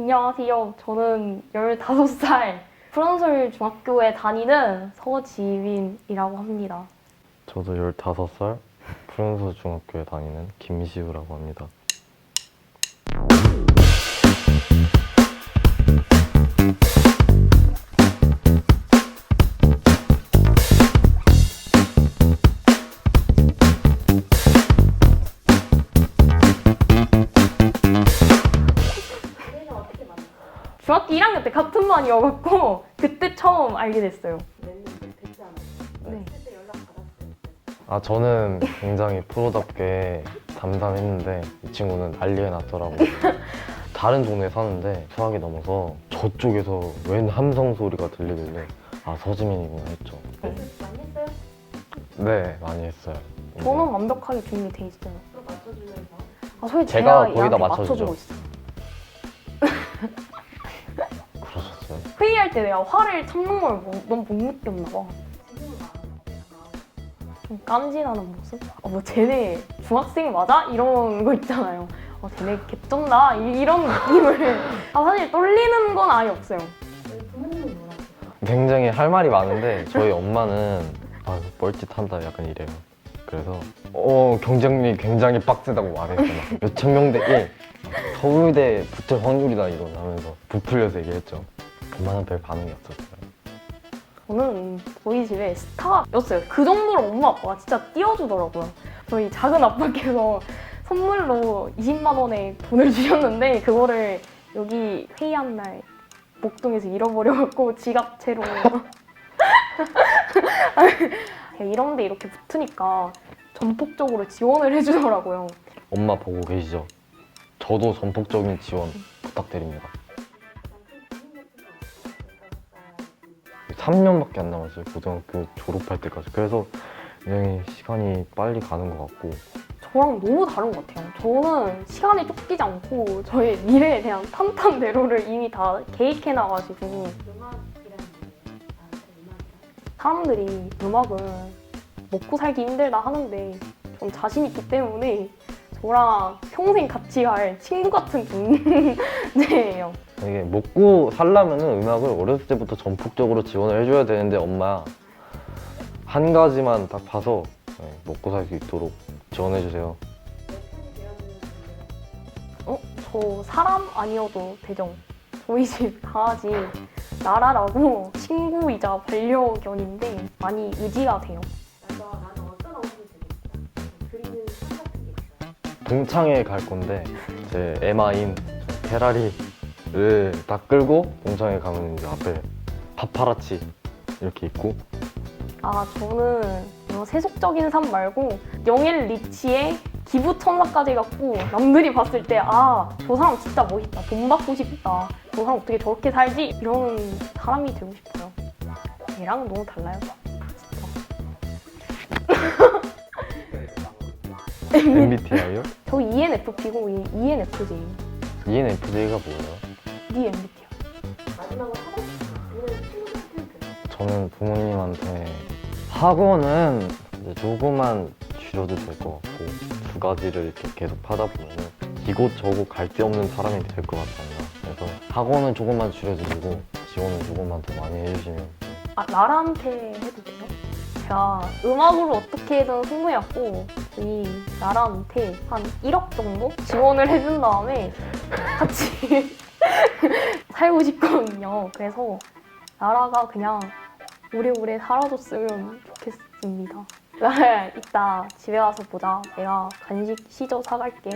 안녕하세요. 저는 15살 프랑솔 중학교에 다니는 서지윈이라고 합니다. 저도 15살 푸른소 중학교에 다니는 김시우라고 합니다. 중학교 1학년 때 같은 반이어갖고 그때 처음 알게 됐어요. 네. 아 저는 굉장히 프로답게 담담했는데 이 친구는 난리가 났더라고요. 다른 동네에 사는데 수학이 넘어서 저쪽에서 웬 함성 소리가 들리길래 아 서지민이구나 했죠. 네, 많이 했어요? 네, 많이 했어요. 저는 완벽하게 준비돼 있어요. 아, 소리 제가 제가 거의 다 얘한테 맞춰주죠. 맞춰주고 있어. 그러셨어요? 회의할 때 내가 화를 참는 걸 뭐- 못 느꼈나 봐. 좀 깐지나는 모습? 어, 뭐 쟤네 중학생이 맞아? 이런 거 있잖아요. 어, 쟤네 개쩐다 이- 이런 느낌을 아, 사실 떨리는 건 아예 없어요. 굉장히 할 말이 많은데 저희 엄마는 아 뻘짓한다 약간 이래요. 그래서 어 경쟁률이 굉장히 빡세다고 말했어요. 몇천 명대 1 서울대 붙을 확률이다 이거 하면서 부풀려서 얘기했죠. 엄마는 별 반응이 없었어요. 저는 저희 집에 스타였어요. 그 정도로 엄마 아빠가 진짜 띄워주더라고요. 저희 작은 아빠께서 선물로 20만 원의 돈을 주셨는데 그거를 여기 회의한 날 목동에서 잃어버려갖고 지갑 채로 이런데 이렇게 붙으니까 전폭적으로 지원을 해주더라고요. 엄마 보고 계시죠? 저도 전폭적인 지원 부탁드립니다. 3년밖에 안 남았어요. 고등학교 졸업할 때까지. 그래서 굉장히 시간이 빨리 가는 것 같고 저랑 너무 다른 것 같아요. 저는 시간에 쫓기지 않고 저의 미래에 대한 탄탄대로를 이미 다 계획해놔가지고 사람들이 음악은 먹고 살기 힘들다 하는데 전 자신 있기 때문에 저랑 평생 같이 갈 친구 같은 존재예요. 이게 먹고 살려면은 음악을 어렸을 때부터 전폭적으로 지원을 해줘야 되는데 엄마 한 가지만 딱 봐서 네, 먹고 살 수 있도록 지원해주세요. 어? 저 사람 아니어도 되죠. 저희 집 강아지 나라라고 친구이자 반려견인데 많이 의지가 돼요. 동창회 갈 건데 제 에마인 저 페라리 를딱 끌고 동창회 가면 이제 앞에 파파라치 이렇게 있고. 아 저는 세속적인 삶 말고 영일 리치의 기부 천사까지 갖고 남들이 봤을 때 아 저 사람 진짜 멋있다. 돈 받고 싶다. 저 사람 어떻게 저렇게 살지? 이런 사람이 되고 싶어요. 얘랑은 너무 달라요. 진짜. MBTI요? 저 ENFP고 얘 ENFJ ENFJ가 뭐예요? 네 MBTI 저는 부모님한테 학원은 이제 조금만 줄여도 될 것 같고 두 가지를 이렇게 계속 하다 보면은 이곳 저곳 갈 데 없는 사람이 될것 않나 그래서 학원은 조금만 줄여주시고 지원은 조금만 더 많이 해주시면 아 나라한테 해도 돼요? 제가 음악으로 어떻게든 승부해갖고 이 나라한테 한 1억 정도 지원을 해준 다음에 같이 살고 싶거든요. 그래서 나라가 그냥 오래오래 살아줬으면 좋겠습니다. 이따 집에 와서 보자. 내가 간식 시저 사갈게.